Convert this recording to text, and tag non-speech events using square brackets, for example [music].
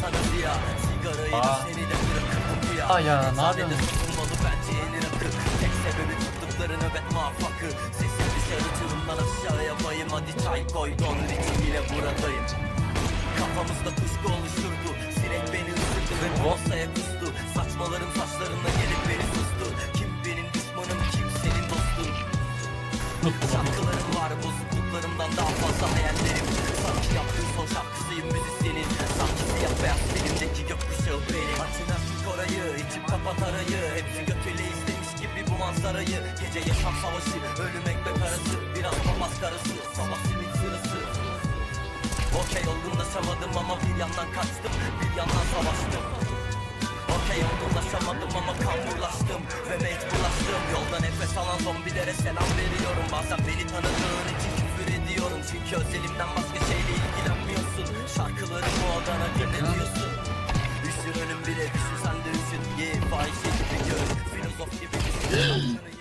sana ziya. Sigarayı Aa. seni de bırakırım ya Aa ya, ne yapıyorsun? satılmalı bence yeni rakı Tek sebebi tuttukları nöbet muvaffakı. Sesim dışarı tırımdan aşağıya bayım. Hadi çay koy don ritim yine buradayım. Kafamızda kuşku oluşturdu. Sinek beni ısırdı ve bu masaya kustu. Saçmalarım saçlarına gelip beni sustu. Kim benim düşmanım kim senin dostun? [laughs] Şarkılarım var bozukluklarımdan daha fazla hayallerim yaptığın son şarkısıyım müzisyenin Sanki siyah beyaz filmdeki gökkuşağı benim. Açın açık orayı içip kapat arayı. Hepsi götüyle istemiş gibi bu manzarayı. Gece yaşam savaşı ölüm ekmek arası Biraz papaz karısı. Sabah simit sırası. Okey olgunlaşamadım ama bir yandan kaçtım. Bir yandan savaştım. Okey olgunlaşamadım ama kamburlaştım. Ve mecburlaştım. Yolda nefes alan zombilere selam veriyorum. Bazen beni tanıdığın için küfür ediyorum Çünkü özelimden başka şeyle ilgilenmiyorsun. Şarkılarım bu adana dinletiyorsun Üşür önüm bile düşün sen de üşün Ye fahişe gibi gör Filozof gibi düşün [gasps]